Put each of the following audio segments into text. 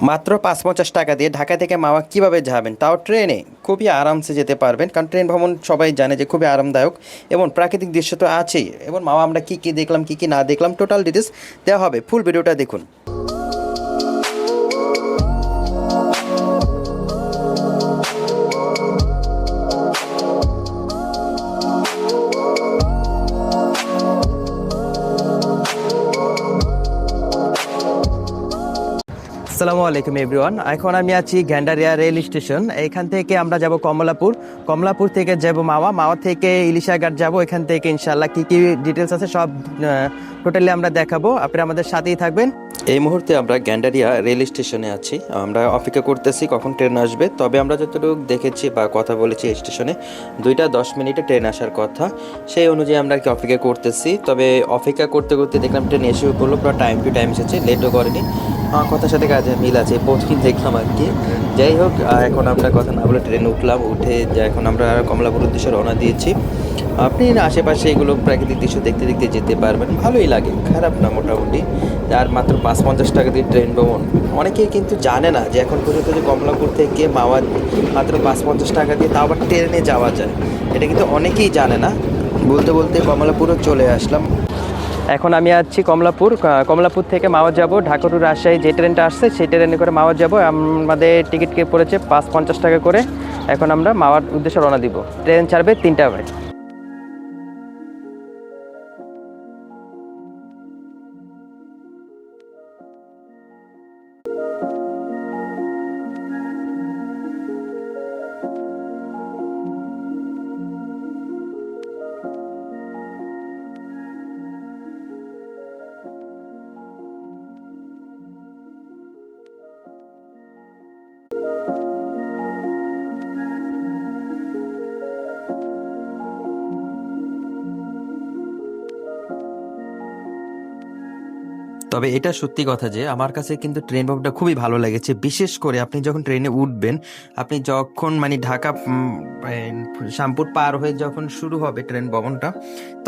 মাত্র পাঁচ পঞ্চাশ টাকা দিয়ে ঢাকা থেকে মাওয়া কীভাবে যাবেন? তাও ট্রেনে খুবই আরামসে যেতে পারবেন, কারণ ট্রেন ভ্রমণ সবাই জানে যে খুবই আরামদায়ক এবং প্রাকৃতিক দৃশ্য তো আছেই। এবং মাওয়া আমরা কী কী দেখলাম, কী কী না দেখলাম টোটাল ডিটেলস দেওয়া হবে। ফুল ভিডিওটা দেখুন। আসসালামু আলাইকুম এভরিওয়ান এখন আমি আছি গ্যান্ডারিয়া রেল স্টেশন এখান থেকে আমরা যাব কমলাপুর। কমলাপুর থেকে যাব মাওয়া। মাওয়া থেকে ইলিশাঘাট যাব। এখান থেকে ইনশাল্লাহ কী কী ডিটেলস আছে সব টোটালি আমরা দেখাবো। আপনি আমাদের সাথেই থাকবেন। এই মুহূর্তে আমরা গ্যান্ডারিয়া রেল স্টেশনে আছি। আমরা অপেক্ষা করতেছি কখন ট্রেন আসবে। তবে আমরা যতটুকু দেখেছি বা কথা বলেছি এই স্টেশনে, দুইটা দশ মিনিটে ট্রেন আসার কথা। সেই অনুযায়ী আমরা কি অপেক্ষা করতেছি। তবে অপেক্ষা করতে করতে দেখলাম ট্রেন এসে পড়ল পুরো টাইম টু টাইম এসেছে লেটও করেনি। আমার কথার সাথে কাজে মিল আছে প্রতিদিন দেখলাম আর কি। যাই হোক এখন আমরা কথা না বলে ট্রেনে উঠলাম, উঠে যে এখন আমরা কমলাপুর উদ্দেশ্যে রওনা দিয়েছি। আপনি আশেপাশে এগুলো প্রাকৃতিক দৃশ্য দেখতে দেখতে যেতে পারবেন, ভালোই লাগে, খারাপ না মোটামুটি। আর মাত্র পাঁচ পঞ্চাশ টাকা দিয়ে ট্রেন ভ্রমণ। অনেকেই কিন্তু জানে না যে এখন পর্যন্ত যে কমলাপুর থেকে মাওয়া মাত্র পাঁচ পঞ্চাশ টাকা দিয়ে তা আবার ট্রেনে যাওয়া যায়। এটা কিন্তু অনেকেই জানে না। বলতে বলতে কমলাপুরও চলে আসলাম। এখন আমি আছি কমলাপুর কমলাপুর থেকে মাওয়া যাব, ঢাকা টু রাজশাহী যে ট্রেনটা আসছে সেই ট্রেনে করে মাওয়া যাব। আমাদের টিকিট পড়েছে পাঁচ পঞ্চাশ টাকা করে। এখন আমরা মাওয়ার উদ্দেশ্যে রওনা দিব। ট্রেন ছাড়বে তিনটা বাজে। তবে এটা সত্যি কথা যে আমার কাছে কিন্তু ট্রেন ভ্রমণটা খুবই ভালো লেগেছে। বিশেষ করে আপনি যখন ট্রেনে উঠবেন, আপনি যখন মানে ঢাকা শ্যামপুর পার হয়ে যখন শুরু হবে ট্রেন ভ্রমণটা,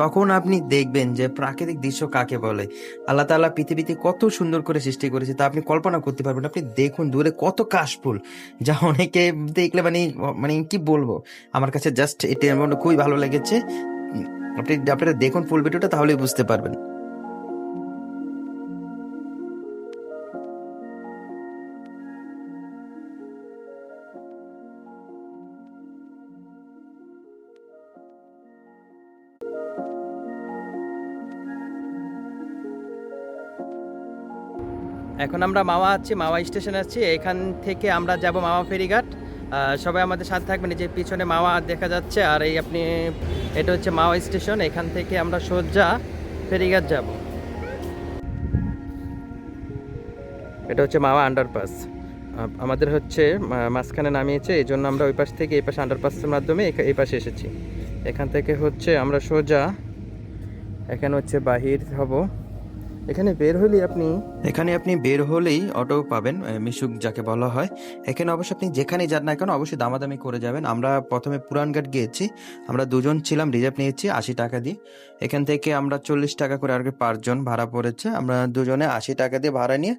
তখন আপনি দেখবেন যে প্রাকৃতিক দৃশ্য কাকে বলে? আল্লাহ তাআলা পৃথিবীতে কত সুন্দর করে সৃষ্টি করেছে তা আপনি কল্পনা করতে পারবেন। আপনি দেখুন দূরে কত কাশফুল, যা অনেকে দেখলে মানে মানে কি বলব? আমার কাছে জাস্ট এই ট্রেন ভ্রমণটা খুবই ভালো লেগেছে। আপনি, আপনারা দেখুন ফুল ভিডিওটা তাহলেই বুঝতে পারবেন। এখন আমরা মাওয়া আছি মাওয়া স্টেশনে আছি এখান থেকে আমরা যাব মাওয়া ফেরিঘাট। সবাই আমাদের সাথে থাকবেন যে পিছনে মাওয়া দেখা যাচ্ছে, আর এই আপনি, এটা হচ্ছে মাওয়া স্টেশন। এখান থেকে আমরা সোজা ফেরিঘাট যাব। এটা হচ্ছে মাওয়া আন্ডারপাস আমাদের হচ্ছে মাঝখানে নামিয়েছে, এই জন্য আমরা ওই পাশ থেকে এই পাশে আন্ডারপাসের মাধ্যমে এই পাশে এসেছি। এখান থেকে হচ্ছে আমরা সোজা, এখানে হচ্ছে বাহির হব। এখানে বের হলেই আপনি এখানে আপনি বের হলেই অটো পাবেন মিশুক যাকে বলা হয়। এখানে অবশ্য আপনি যেখানে যান না কেন অবশ্যই দামাদামি করে যাবেন। আমরা প্রথমে পুরানঘাট গিয়েছি, আমরা দুজন ছিলাম, রিজার্ভ নিয়েছি আশি টাকা দিয়ে। এখান থেকে আমরা চল্লিশ টাকা করে আর পাঁচজন ভাড়া পড়েছে। আমরা দুজনে আশি টাকা দিয়ে ভাড়া নিয়ে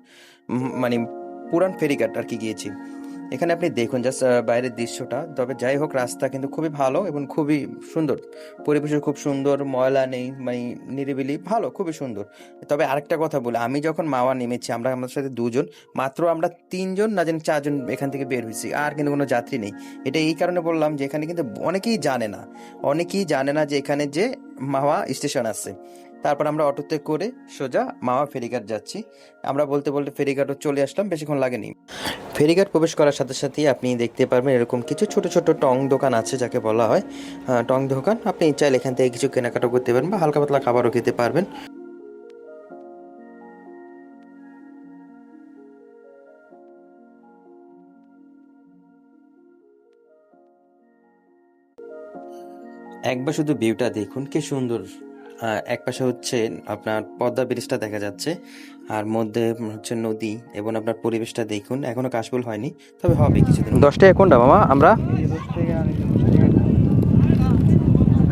মানে পুরান ফেরিঘাট আর কি গিয়েছি। এখানে আপনি দেখুন জাস্ট বাইরের দৃশ্যটা। তবে যাই হোক, রাস্তা কিন্তু খুবই ভালো এবং খুবই সুন্দর। পরিবেশও খুব সুন্দর, ময়লা নেই মানে নিরিবিলি, ভালো, খুবই সুন্দর। তবে আরেকটা কথা বলি, আমি যখন মাওয়া নেমেছি, আমরা আমাদের সাথে দুজন, মাত্র আমরা তিনজন না জানি চারজন এখান থেকে বের হয়েছি, আর কিন্তু কোনো যাত্রী নেই। এটা এই কারণে বললাম যে এখানে কিন্তু অনেকেই জানে না। অনেকেই জানে না যে এখানে যে মাওয়া স্টেশন আছে। তারপর আমরা অটোতে করে সোজা মামা ফেরিঘাট যাচ্ছি। আমরা বলতে বলতে ফেরিঘাটও চলে আসলাম, বেশিক্ষণ লাগেনি। ফেরিঘাট প্রবেশ করার সাথে সাথেই আপনি দেখতে পারবেন এরকম কিছু ছোট ছোট টং দোকান আছে যাকে বলা হয়। টং দোকান, আপনি চাইলে এখান থেকে কিছু কেনাকাটা করতে পারবেন বা হালকা পাতলা খাবারও খেতে পারবেন। একবার শুধু ভিউটা দেখুন, কি সুন্দর। এক পাশে হচ্ছে আপনার পদ্মা ব্রিজটা দেখা যাচ্ছে আর মধ্যে হচ্ছে নদী এবং আপনার পরিবেশটা দেখুন এখনও কাশফুল হয়নি তবে হবে কিছুদিন। দশ টাকা কোনটা মামা? আমরা?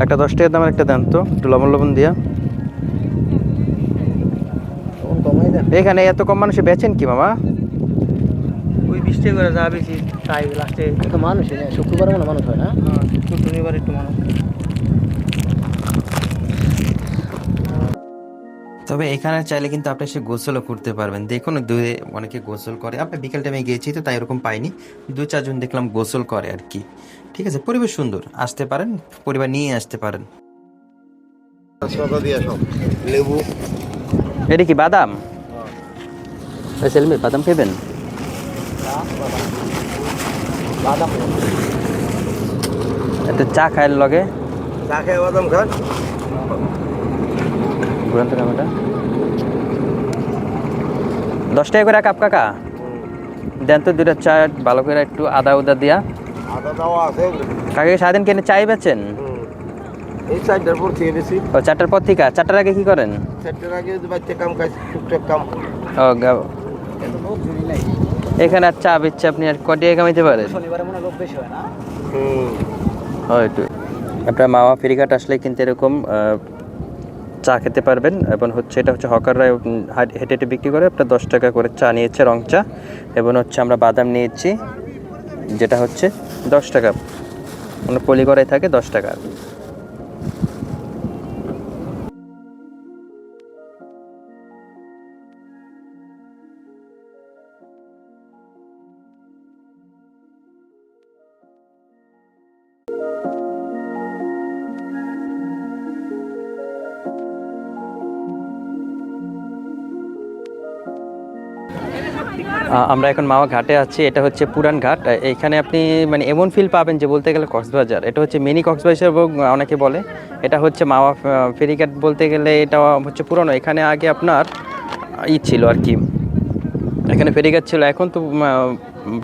একটা দশ টাকার দামের একটা দেন তো একটু লবণ লবণ দিয়া। এখানে এত কম মানুষে বেচেন কি মামা? ইচ্ছে করে যা বেশি তাই লাস্টে তো মানুষই শুক্রবার মনে মানুষ হয় না? শনিবার একটু মানুষ। তবে এখানে চাইলে কিন্তু আপনি সে গোসলও করতে পারবেন। দেখুন দুয়ে অনেকে গোসল করে। আপনি বিকেল টাইমে গিয়েছি তো তাই এরকম পাইনি। দু চারজন দেখলাম গোসল করে আর কি। ঠিক আছে পরিবেশ সুন্দর। আসতে পারেন পরিবার নিয়ে আসতে পারেন। লেবু। এটা কি বাদাম? সেলমি বাদাম খাবেন বাদাম একটা চা খাইল লগে। চা খেয়ে বাদাম খান। ঘুরান তো ক্যামেরাটা দশ টাকা করে কাপ কাকা। দেন তো দুটা চা ভালো করে একটু আদা উদা দিয়া। দেওয়া কাকে সারাদিন কেনে চাই বেচেন? এই সাইডটার পর থেকে দিছি ও চারটার পর থেকে? চারটার আগে কি করেন? চারটার আগে বাচ্চা কাম খাই টুকটাক কাম ও এখানে আর চা বেচছে আপনি আর কটিয়ে কামাইতে পারেন? শনিবারে মনে লোক বেশি হয় না? হুম। হয়তো আপনার মামা ফেরিঘাট আসলে কিন্তু এরকম চা খেতে পারবেন এবং হচ্ছে এটা হচ্ছে হকাররা হেঁটে হেঁটে বিক্রি করে আপনার দশ টাকা করে চা নিয়েছে রং চা এবং হচ্ছে আমরা বাদাম নিয়েছি, যেটা হচ্ছে দশ টাকা। মানে পলি থাকে দশ টাকা আমরা এখন মাওয়া ঘাটে আছি, এটা হচ্ছে পুরান ঘাট। এখানে আপনি মানে এমন ফিল পাবেন যে বলতে গেলে কক্সবাজার। এটা হচ্ছে মিনি কক্সবাজার অনেকে বলে। এটা হচ্ছে মাওয়া ফেরি ফেরিঘাট বলতে গেলে এটা হচ্ছে পুরনো। এখানে আগে আপনার ই ছিল আর কি। এখানে ফেরিঘাট ছিল। এখন তো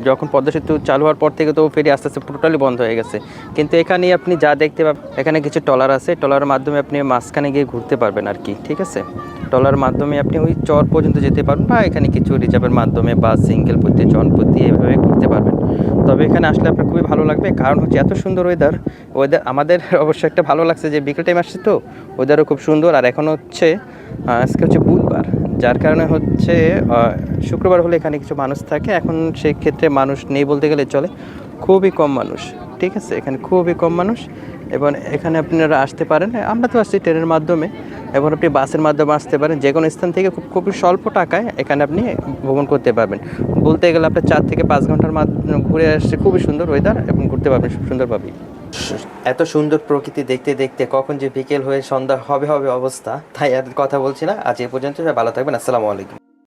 যখন পদ্মা সেতু চালু হওয়ার পর থেকে তো ফেরি আস্তে আস্তে টোটালি বন্ধ হয়ে গেছে। কিন্তু এখানে আপনি যা দেখতে পাবেন এখানে কিছু টলার আছে টলারের মাধ্যমে আপনি মাঝখানে গিয়ে ঘুরতে পারবেন আর কি, ঠিক আছে? টলার মাধ্যমে আপনি ওই চর পর্যন্ত যেতে পারবেন বা এখানে কিছু রিজার্ভের মাধ্যমে বা সিঙ্গেল প্রতি জনপ্রতি এভাবে ঘুরতে পারবেন। তবে এখানে আসলে আপনার খুবই ভালো লাগবে, কারণ হচ্ছে এত সুন্দর ওয়েদার ওয়েদার আমাদের অবশ্যই একটা ভালো লাগছে যে বিকেল টাইম আসছে তো ওয়েদারও খুব সুন্দর। আর এখন হচ্ছে আজকে হচ্ছে বুধবার। যার কারণে হচ্ছে শুক্রবার হলে এখানে কিছু মানুষ থাকে। এখন সেক্ষেত্রে মানুষ নেই বলতে গেলে চলে। খুবই কম মানুষ, ঠিক আছে? এখানে খুবই কম মানুষ। এবং এখানে আপনারা আসতে পারেন। আমরা তো আসছি ট্রেনের মাধ্যমে। এবং আপনি বাসের মাধ্যমে আসতে পারেন। যে কোনো স্থান থেকে খুব, খুবই স্বল্প টাকায় এখানে আপনি ভ্রমণ করতে পারবেন। বলতে গেলে আপনার চার থেকে পাঁচ ঘণ্টার মাধ্যমে ঘুরে আসছে খুবই সুন্দর ওয়েদার এবং ঘুরতে পারবেন সুন্দরভাবেই। এত সুন্দর প্রকৃতি দেখতে দেখতে কখন যে বিকেল হয়ে সন্ধ্যা হবে হবে অবস্থা, তাই আর কথা বলছি না। আজ এ পর্যন্ত ভালো থাকবেন, আসসালামু আলাইকুম।